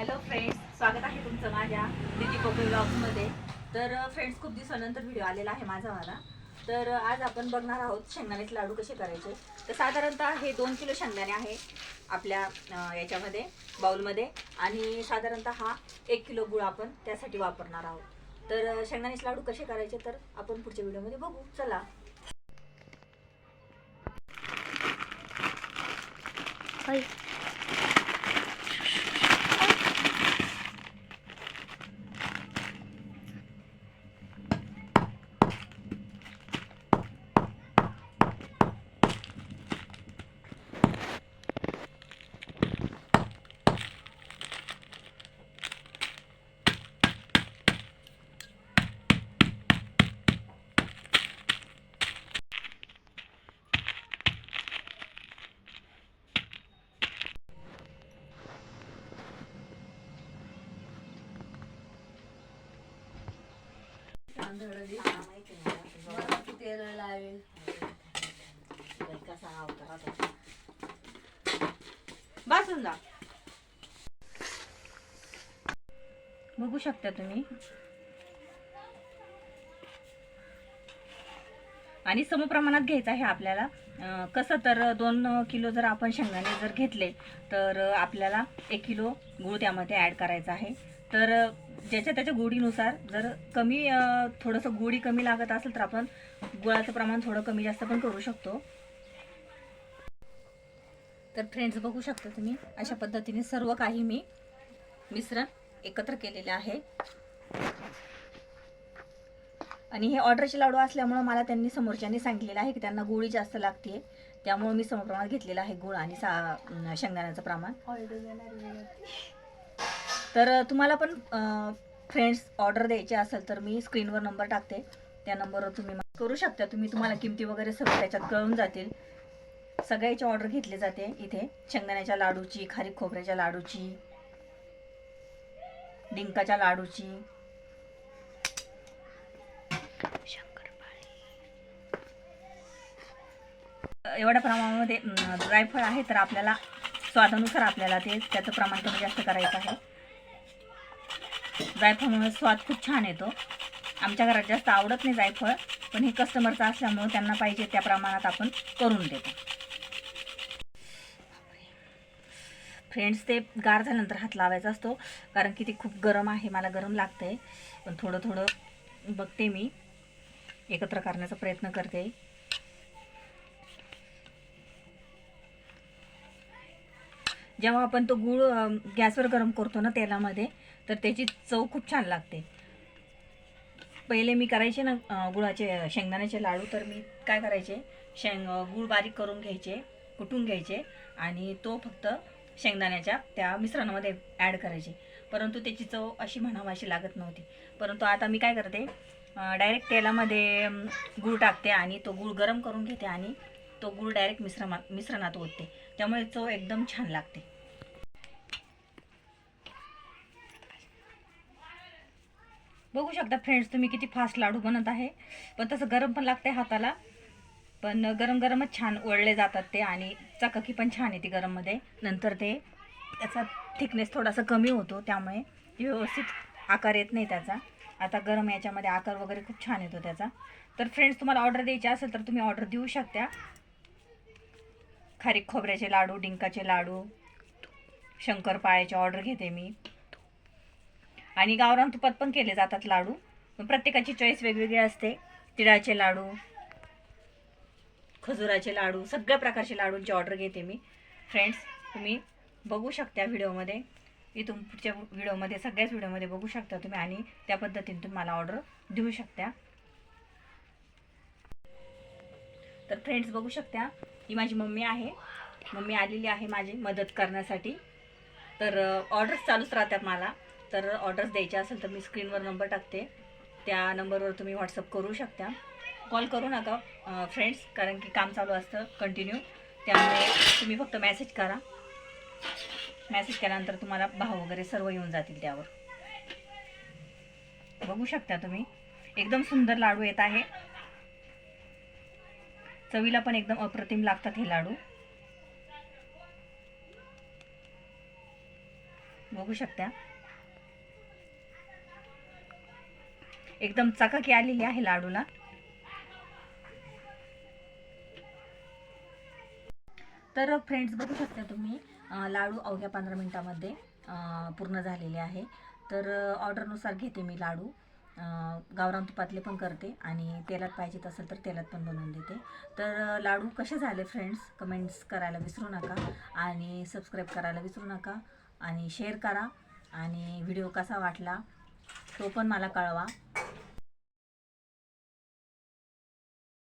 Hello friends स्वागत आहे तुमचं माझ्या दिदी कोकण ब्लॉग्समध्ये तर फ्रेंड्स खूप दिवसानंतर व्हिडिओ आलेला आहे माझा मला तर आज आपण बघणार आहोत शेंगदाण्याचे लाडू कसे करायचे. तर साधारणतः हे दोन किलो शेंगदाणे आहे आपल्या याच्यामध्ये बाउलमध्ये आणि साधारणतः हा एक किलो गुळ आपण त्यासाठी वापरणार आहोत. तर शेंगदाण्याचे लाडू कसे करायचे तर आपण पुढच्या व्हिडिओमध्ये बघू. चला. तेल लावेल. बसून जा. बघू शकता तुम्ही. आणि समप्रमाणात घ्यायचं आहे आपल्याला. कसं तर दोन किलो जर आपण शेंगदाणे जर घेतले तर आपल्याला एक किलो गूळ त्यामध्ये ॲड करायचा आहे. तर ज्याच्या त्याच्या गोडीनुसार जर कमी थोडंसं गोडी कमी लागत असेल तर आपण गुळाचं प्रमाण थोडं कमी जास्त पण करू शकतो. तर फ्रेंड्स बघू शकता तुम्ही अशा पद्धतीने सर्व काही मी मिश्रण एकत्र केलेले आहे. आणि हे ऑर्डरचे लाडू असल्यामुळं मला त्यांनी समोरच्यांनी सांगितलेलं आहे की त्यांना गुळी जास्त लागते त्यामुळे मी समप्रमाणात घेतलेलं आहे गुळ आणि सा शेंगदाण्याचं प्रमाण. तर तुम्हाला पण फ्रेंड्स ऑर्डर द्यायची असेल तर मी स्क्रीनवर नंबर टाकते. त्या नंबरवर तुम्ही मला करू शकता. तुम्ही तुम्हाला किमती वगैरे सगळं त्याच्यात कळून जातील. सगळ्याची ऑर्डर घेतली जाते इथे. शेंगदाण्याच्या लाडूची खारीक खोबऱ्याच्या लाडूची डिंकाच्या लाडूची. एवढ्या प्रमाणामध्ये ड्रायफळ आहे तर आपल्याला स्वादानुसार आपल्याला ते त्याचं प्रमाण कमी जास्त करायचं आहे. जायफळमुळे स्वाद खूप छान येतो. आमच्या घरात जास्त आवडत नाही जायफळ पण हे कस्टमरचं असल्यामुळे त्यांना पाहिजे त्या प्रमाणात आपण करून देतो. फ्रेंड्स ते गार झाल्यानंतर हात लावायचा असतो कारण की ते खूप गरम आहे मला गरम लागतं आहे पण थोडं थोडं बघते मी एकत्र करण्याचा प्रयत्न करते. जेव्हा आपण तो गूळ गॅसवर गरम करतो ना तेलामध्ये तर त्याची चव खूप छान लागते. पहिले मी करायचे ना गुळाचे शेंगदाण्याचे लाडू तर मी काय करायचे शेंग गूळ बारीक करून घ्यायचे कुटून घ्यायचे आणि तो फक्त शेंगदाण्याच्या त्या मिश्रणामध्ये ॲड करायचे. परंतु त्याची चव अशी म्हणावं अशी लागत नव्हती. परंतु आता मी काय करते डायरेक्ट तेलामध्ये गूळ टाकते आणि तो गूळ गरम करून घेते आणि तो गूळ डायरेक्ट मिश्रमा मिश्रणात ओतते. त्यामुळे चव एकदम छान लागते. बघू शकता फ्रेंड्स तुम्ही किती फास्ट लाडू बनत आहे. पण तसं गरम पण लागते हाताला. पण गरम गरमच छान वळले जातात ते आणि चकाकी पण छान येते गरममध्ये. नंतर ते त्याचा थिकनेस थोडासा कमी होतो त्यामुळे व्यवस्थित आकार येत नाही त्याचा. आता गरम याच्यामध्ये आकार वगैरे खूप छान येतो त्याचा. तर फ्रेंड्स तुम्हाला ऑर्डर द्यायची असेल तर तुम्ही ऑर्डर देऊ शकता. खारीक खोबऱ्याचे लाडू डिंकाचे लाडू शंकरपाळ्याची ऑर्डर घेते मी. आणि गावरान तुपात पण केले जातात लाडू. प्रत्येकाची चॉईस वेगवेगळी असते. तिळाचे लाडू खजुराचे लाडू सगळ्या प्रकारचे लाडूंची ऑर्डर घेते मी. फ्रेंड्स तुम्ही बघू शकता व्हिडिओमध्ये. इथून पुढच्या व्हिडिओमध्ये सगळ्याच व्हिडिओमध्ये बघू शकता तुम्ही आणि त्या पद्धतीने तुम्ही मला ऑर्डर देऊ शकता. तर फ्रेंड्स बघू शकता ही माझी मम्मी आहे. मम्मी आलेली आहे माझी मदत करण्यासाठी. तर ऑर्डर्स चालूच राहतात मला. तर ऑर्डर्स द्यायच्या असेल तर मी स्क्रीनवर नंबर टाकते. त्या नंबरवर तुम्ही व्हॉट्सअप करू शकता. कॉल करू नका फ्रेंड्स कारण की काम चालू असतं कंटिन्यू त्यामुळे तुम्ही फक्त मॅसेज करा. मॅसेज केल्यानंतर तुम्हाला भाव वगैरे सर्व येऊन जातील त्यावर. बघू शकता तुम्ही. एकदम सुंदर लाडू येत आहे. चवीला पण एकदम अप्रतिम लागतात हे लाडू. बघू शकता. एकदम चकाकी आलेली आहे लाडूला. तर फ्रेंड्स बघू शकता तुम्ही लाडू अवघ्या पंधरा मिनटामध्ये पूर्ण झालेले आहे. तर ऑर्डरनुसार घेते मी लाडू. गावरान तुपातले पण करते आणि तेलात पाहिजेत असेल तर तेलात पण बनवून देते. तर लाडू कसे झाले फ्रेंड्स कमेंट्स करायला विसरू नका आणि सबस्क्राईब करायला विसरू नका आणि शेअर करा. आणि व्हिडिओ कसा वाटला तो पण मला कळवा.